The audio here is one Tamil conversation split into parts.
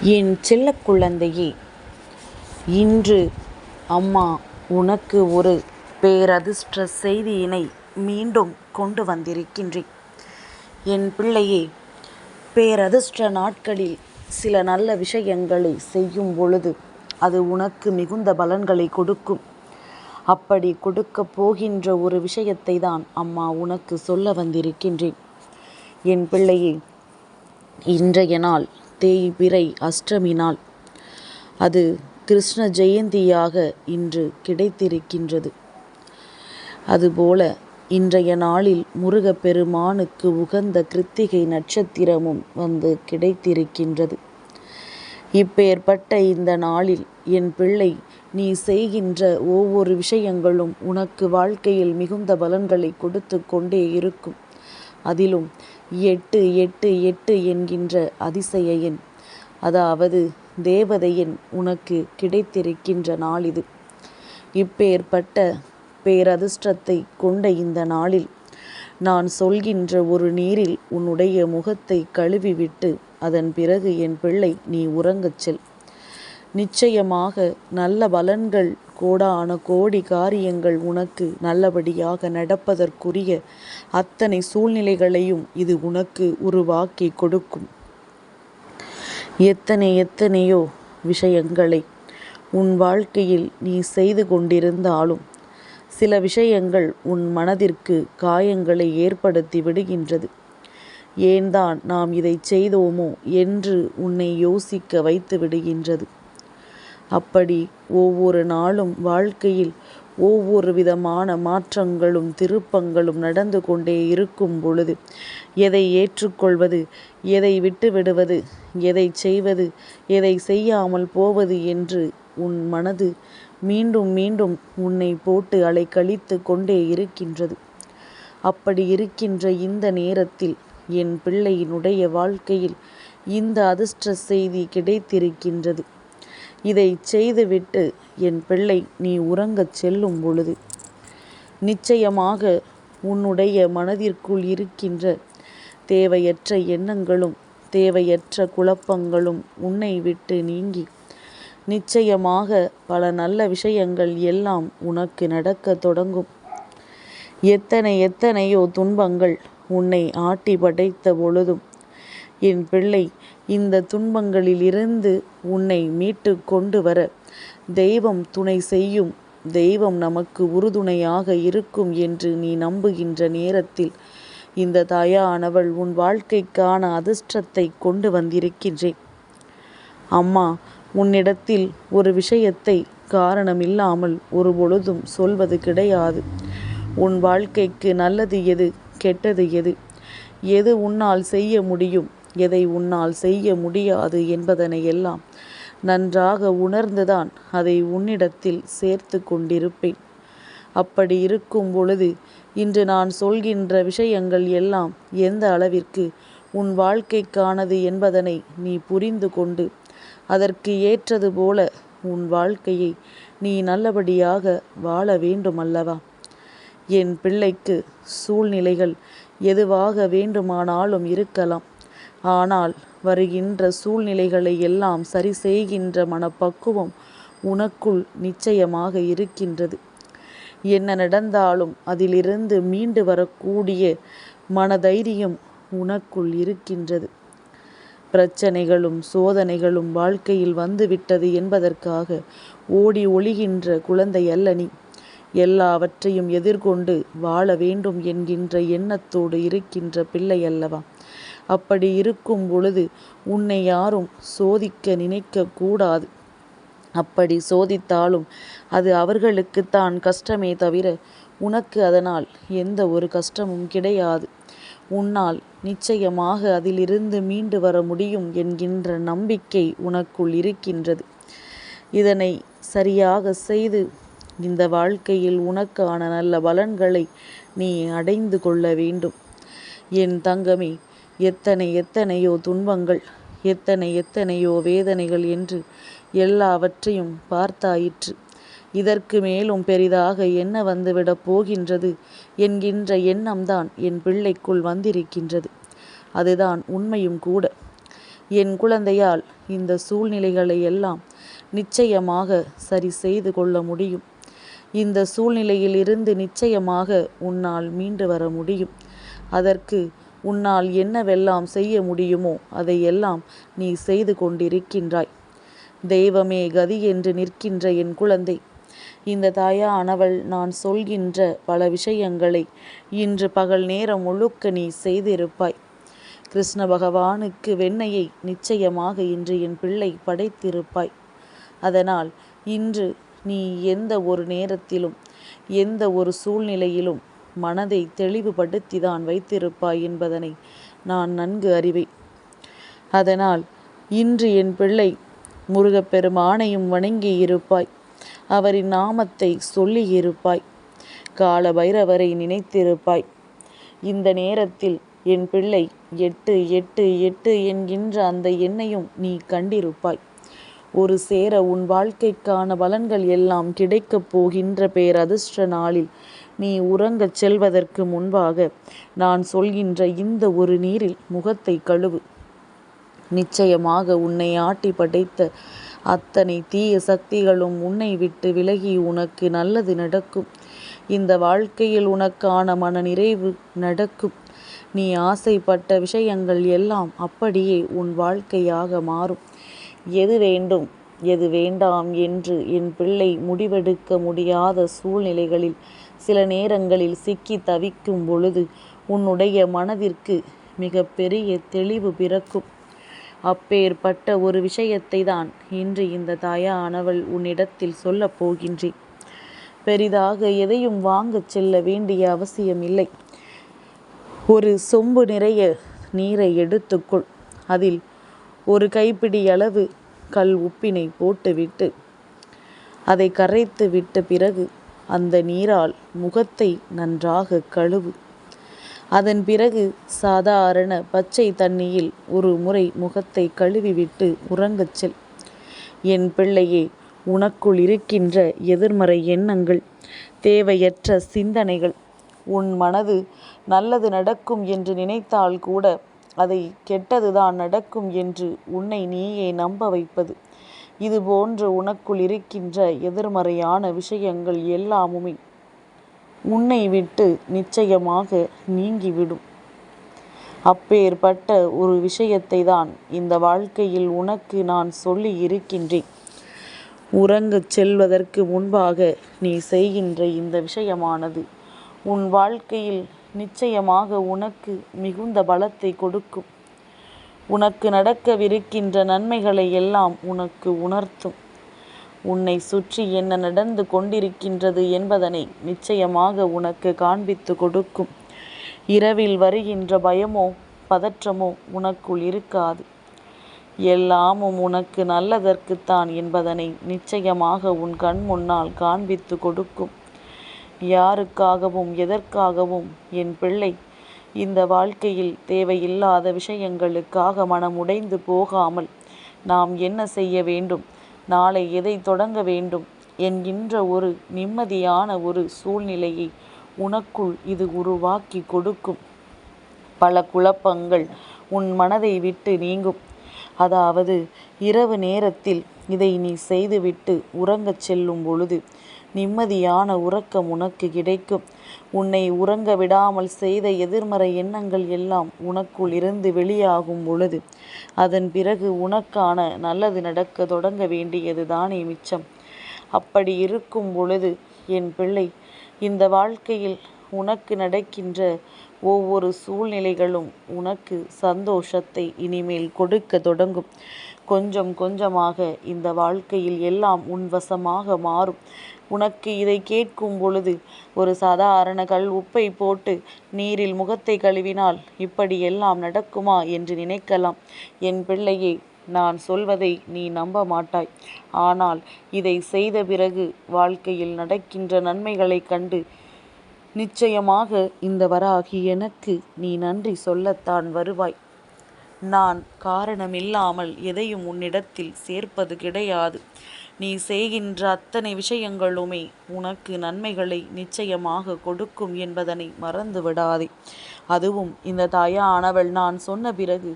என் செல்ல குழந்தையே இன்று அம்மா உனக்கு ஒரு பேரதிர்ஷ்ட செய்தியினை மீண்டும் கொண்டு வந்திருக்கின்றேன். என் பிள்ளையே பேரதிர்ஷ்ட நாட்களில் சில நல்ல விஷயங்களை செய்யும் பொழுது அது உனக்கு மிகுந்த பலன்களை கொடுக்கும். அப்படி கொடுக்கப் போகின்ற ஒரு விஷயத்தை தான் அம்மா உனக்கு சொல்ல வந்திருக்கின்றேன். என் பிள்ளையே இன்றைய நாள் தேய்பிறை அஷ்டமி நாள் அது கிருஷ்ண ஜெயந்தியாக இன்று கிடைத்திருக்கின்றது. அதுபோல இன்றைய நாளில் முருகப்பெருமானுக்கு உகந்த கிருத்திகை நட்சத்திரமும் வந்து கிடைத்திருக்கின்றது. இப்பேற்பட்ட இந்த நாளில் என் பிள்ளை நீ செய்கின்ற ஒவ்வொரு விஷயங்களும் உனக்கு வாழ்க்கையில் மிகுந்த பலன்களை கொடுத்து கொண்டே இருக்கும். அதிலும் எட்டு எட்டு எட்டு என்கின்ற அதிசய எண் அதாவது தேவதை எண் உனக்கு கிடைத்திருக்கின்ற நாள் இது இப்பேற்பட்ட பேரதிர்ஷ்டத்தை கொண்ட இந்த நாளில் நான் சொல்கின்ற ஒரு நீரில் உன்னுடைய முகத்தை கழுவிவிட்டு அதன் பிறகு என் பிள்ளை நீ உறங்கச் செல். நிச்சயமாக நல்ல பலன்கள் கோடான கோடி காரியங்கள் உனக்கு நல்லபடியாக நடப்பதற்குரிய அத்தனை சூழ்நிலைகளையும் இது உனக்கு உருவாக்கி கொடுக்கும். எத்தனை எத்தனையோ விஷயங்களை உன் வாழ்க்கையில் நீ செய்து கொண்டிருந்தாலும் சில விஷயங்கள் உன் மனதிற்கு காயங்களை ஏற்படுத்தி விடுகின்றது. ஏன்தான் நாம் இதை செய்தோமோ என்று உன்னை யோசிக்க வைத்து விடுகின்றது. அப்படி ஒவ்வொரு நாளும் வாழ்க்கையில் ஒவ்வொரு விதமான மாற்றங்களும் திருப்பங்களும் நடந்து கொண்டே இருக்கும் பொழுது எதை ஏற்றுக்கொள்வது எதை விட்டுவிடுவது எதை செய்வது எதை செய்யாமல் போவது என்று உன் மனது மீண்டும் மீண்டும் உன்னை போட்டு அலைக்கழித்து கொண்டே இருக்கின்றது. அப்படி இருக்கின்ற இந்த நேரத்தில் என் பிள்ளையினுடைய வாழ்க்கையில் இந்த அதிர்ஷ்ட செய்தி கிடைத்திருக்கின்றது. இதை செய்துவிட்டு என் பிள்ளை நீ உறங்கச் செல்லும் பொழுது நிச்சயமாக உன்னுடைய மனதிற்குள் இருக்கின்ற தேவையற்ற எண்ணங்களும் தேவையற்ற குழப்பங்களும் உன்னை விட்டு நீங்கி நிச்சயமாக பல நல்ல விஷயங்கள் எல்லாம் உனக்கு நடக்க தொடங்கும். எத்தனை எத்தனையோ துன்பங்கள் உன்னை ஆட்டி படைத்த பொழுதும் என் பிள்ளை இந்த துன்பங்களிலிருந்து உன்னை மீட்டு கொண்டு வர தெய்வம் துணை செய்யும் தெய்வம் நமக்கு உறுதுணையாக இருக்கும் என்று நீ நம்புகின்ற நேரத்தில் இந்த தாயானவள் உன் வாழ்க்கைக்கான அதிர்ஷ்டத்தை கொண்டு வந்திருக்கின்றேன். அம்மா உன்னிடத்தில் ஒரு விஷயத்தை காரணமில்லாமல் ஒரு பொழுதும் சொல்வது கிடையாது. உன் வாழ்க்கைக்கு நல்லது எது கெட்டது எது? எது உன்னால் செய்ய முடியும்? எதை உன்னால் செய்ய முடியாது என்பதனை எல்லாம் நன்றாக உணர்ந்துதான் அதை உன்னிடத்தில் சேர்த்து கொண்டிருப்பேன். அப்படி இருக்கும் பொழுது இன்று நான் சொல்கின்ற விஷயங்கள் எல்லாம் எந்த அளவிற்கு உன் வாழ்க்கைக்கானது என்பதனை நீ புரிந்து கொண்டு அதற்கு ஏற்றது போல உன் வாழ்க்கையை நீ நல்லபடியாக வாழ வேண்டுமல்லவா? என் பிள்ளைக்கு சூழ்நிலைகள் எதுவாக வேண்டுமானாலும் இருக்கலாம். ஆனால் வருகின்ற சூழ்நிலைகளை எல்லாம் சரி செய்கின்ற மனப்பக்குவம் உனக்குள் நிச்சயமாக இருக்கின்றது. என்ன நடந்தாலும் அதிலிருந்து மீண்டு வரக்கூடிய மனதைரியம் உனக்குள் இருக்கின்றது. பிரச்சனைகளும் சோதனைகளும் வாழ்க்கையில் வந்துவிட்டது என்பதற்காக ஓடி ஒளிகின்ற குழந்தை அல்ல நீ. எல்லாவற்றையும் எதிர்கொண்டு வாழ வேண்டும் என்கின்ற எண்ணத்தோடு இருக்கின்ற பிள்ளை அல்லவா? அப்படி இருக்கும் பொழுது உன்னை யாரும் சோதிக்க நினைக்க கூடாது. அப்படி சோதித்தாலும் அது அவர்களுக்குத்தான் கஷ்டமே தவிர உனக்கு அதனால் எந்த ஒரு கஷ்டமும் கிடையாது. உன்னால் நிச்சயமாக அதிலிருந்து மீண்டு வர முடியும் என்கின்ற நம்பிக்கை உனக்குள் இருக்கின்றது. இதனை சரியாக செய்து இந்த வாழ்க்கையில் உனக்கான நல்ல பலன்களை நீ அடைந்து கொள்ள வேண்டும். என் தங்கமே எத்தனை எத்தனையோ துன்பங்கள் எத்தனை எத்தனையோ வேதனைகள் என்று எல்லாவற்றையும் பார்த்தாயிற்று. இதற்கு மேலும் பெரிதாக என்ன வந்துவிடப் போகின்றது என்கின்ற எண்ணம்தான் என் பிள்ளைக்குள் வந்திருக்கின்றது. அதுதான் உண்மையும் கூட. என் குழந்தையால் இந்த சூழ்நிலைகளை எல்லாம் நிச்சயமாக சரி செய்து கொள்ள முடியும். இந்த சூழ்நிலையிலிருந்து நிச்சயமாக உன்னால் மீண்டு வர முடியும். அதற்கு உன்னால் என்னவெல்லாம் செய்ய முடியுமோ அதையெல்லாம் நீ செய்து கொண்டிருக்கின்றாய். தெய்வமே கதி என்று நிற்கின்ற என் குழந்தை இந்த தாயானவள் நான் சொல்கின்ற பல விஷயங்களை இன்று பகல் நேரம் முழுக்க நீ செய்திருப்பாய். கிருஷ்ண பகவானுக்கு வெண்ணையை நிச்சயமாக இன்று என் பிள்ளை படைத்திருப்பாய். அதனால் இன்று நீ எந்த ஒரு நேரத்திலும் எந்த ஒரு சூழ்நிலையிலும் மனதை தெளிவுபடுத்தி தான் வைத்திருப்பாய் என்பதனை நான் நன்கு அறிவேன். அதனால் இன்று என் பிள்ளை முருகப்பெருமானையும் வணங்கி இருப்பாய். அவரின் நாமத்தை சொல்லி இருப்பாய். கால பைரவரை நினைத்திருப்பாய். இந்த நேரத்தில் என் பிள்ளை எட்டு எட்டு எட்டு என்கின்ற அந்த எண்ணையும் நீ கண்டிருப்பாய். ஒரு சேர உன் வாழ்க்கைக்கான பலன்கள் எல்லாம் கிடைக்கப் போகின்ற பேரதிர்ஷ்ட நாளில் நீ உறங்கச் செல்வதற்கு முன்பாக நான் சொல்கின்ற இந்த ஒரு நீரில் முகத்தை கழுவு. நிச்சயமாக உன்னை ஆட்டி படைத்த அத்தனை தீய சக்திகளும் உன்னை விட்டு விலகி உனக்கு நல்லது நடக்கும். இந்த வாழ்க்கையில் உனக்கான மன நிறைவு நடக்கும். நீ ஆசைப்பட்ட விஷயங்கள் எல்லாம் அப்படியே உன் வாழ்க்கையாக மாறும். எது வேண்டும்? எது வேண்டாம் என்று என் பிள்ளை முடிவெடுக்க முடியாத சூழ்நிலைகளில் சில நேரங்களில் சிக்கி தவிக்கும் பொழுது உன்னுடைய மனதிற்கு மிக பெரிய தெளிவு பிறக்கும். அப்பேற்பட்ட ஒரு விஷயத்தை தான் இன்று இந்த தாயானவள் உன்னிடத்தில் சொல்லப் போகின்றேன். பெரிதாக எதையும் வாங்கச் செல்ல வேண்டிய அவசியம் இல்லை ஒரு சொம்பு நிறைய நீரை எடுத்துக்கொள். அதில் ஒரு கைப்பிடி அளவு கல் உப்பினை போட்டுவிட்டு அதை கரைத்து விட்ட பிறகு அந்த நீரால் முகத்தை நன்றாக கழுவு. அதன் பிறகு சாதாரண பச்சை தண்ணியில் ஒரு முறை முகத்தை கழுவிவிட்டு உறங்கச் செல். என் பிள்ளையே உனக்குள் இருக்கின்ற எதிர்மறை எண்ணங்கள் தேவையற்ற சிந்தனைகள் உன் மனது நல்லது நடக்கும் என்று நினைத்தால் கூட அதை கெட்டதுதான் நடக்கும் என்று உன்னை நீயே நம்ப வைப்பது. இது போன்று உனக்குள் இருக்கின்ற எதிர்மறையான விஷயங்கள் எல்லாமுமே உன்னை விட்டு நிச்சயமாக நீங்கிவிடும். அப்பேற்பட்ட ஒரு விஷயத்தை தான் இந்த வாழ்க்கையில் உனக்கு நான் சொல்லி இருக்கின்றேன். உறங்கச் செல்வதற்கு முன்பாக நீ செய்கின்ற இந்த விஷயமானது உன் வாழ்க்கையில் நிச்சயமாக உனக்கு மிகுந்த பலத்தை கொடுக்கும். உனக்கு நடக்கவிருக்கின்ற நன்மைகளை எல்லாம் உனக்கு உணர்த்தும். உன்னை சுற்றி என்ன நடந்து கொண்டிருக்கின்றது என்பதனை நிச்சயமாக உனக்கு காண்பித்து கொடுக்கும். இரவில் வருகின்ற பயமோ பதற்றமோ உனக்குள் இருக்காது. எல்லாமும் உனக்கு நல்லதற்குத்தான் என்பதனை நிச்சயமாக உன் கண் முன்னால் காண்பித்து கொடுக்கும். யாருக்காகவும் எதற்காகவும் என் பிள்ளை? இந்த வாழ்க்கையில் தேவையில்லாத விஷயங்களுக்காக மனம் உடைந்து போகாமல் நாம் என்ன செய்ய வேண்டும்? நாளை எதை தொடங்க வேண்டும்? என்கின்ற ஒரு நிம்மதியான ஒரு சூழ்நிலையை உனக்குள் இது உருவாக்கி கொடுக்கும். பல குழப்பங்கள் உன் மனதை விட்டு நீங்கும். அதாவது இரவு நேரத்தில் இதை நீ செய்துவிட்டு உறங்கச் செல்லும் பொழுது நிம்மதியான உறக்கம் உனக்கு கிடைக்கும். உன்னை உறங்க விடாமல் செய்த எதிர்மறை எண்ணங்கள் எல்லாம் உனக்குள் இருந்து வெளியாகும் பொழுது அதன் பிறகு உனக்கான நல்லது நடக்க தொடங்க வேண்டியது தானே மிச்சம். அப்படி இருக்கும் பொழுது என் பிள்ளை இந்த வாழ்க்கையில் உனக்கு நடக்கின்ற ஒவ்வொரு சூழ்நிலைகளும் உனக்கு சந்தோஷத்தை இனிமேல் கொடுக்க தொடங்கும். கொஞ்சம் கொஞ்சமாக இந்த வாழ்க்கையில் எல்லாம் உன் வசமாக மாறும். உனக்கு இதை கேட்கும் பொழுது ஒரு சாதாரண கல் உப்பை போட்டு நீரில் முகத்தை கழுவினால் இப்படி எல்லாம் நடக்குமா என்று நினைக்கலாம். என் பிள்ளையே நான் சொல்வதை நீ நம்ப மாட்டாய். ஆனால் இதை செய்த பிறகு வாழ்க்கையில் நடக்கின்ற நன்மைகளைக் கண்டு நிச்சயமாக இந்த வராகி எனக்கு நீ நன்றி சொல்லத்தான் வருவாய். நான் காரணமில்லாமல் எதையும் உன்னிடத்தில் சேர்ப்பது கிடையாது. நீ செய்கின்ற அத்தனை விஷயங்களுமே உனக்கு நன்மைகளை நிச்சயமாக கொடுக்கும் என்பதனை மறந்து விடாதே அதுவும் இந்த தாயானவள் நான் சொன்ன பிறகு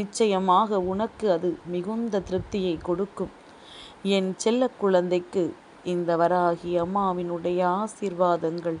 நிச்சயமாக உனக்கு அது மிகுந்த திருப்தியை கொடுக்கும். என் செல்ல குழந்தைக்கு இந்த வராகி அம்மாவினுடைய ஆசீர்வாதங்கள்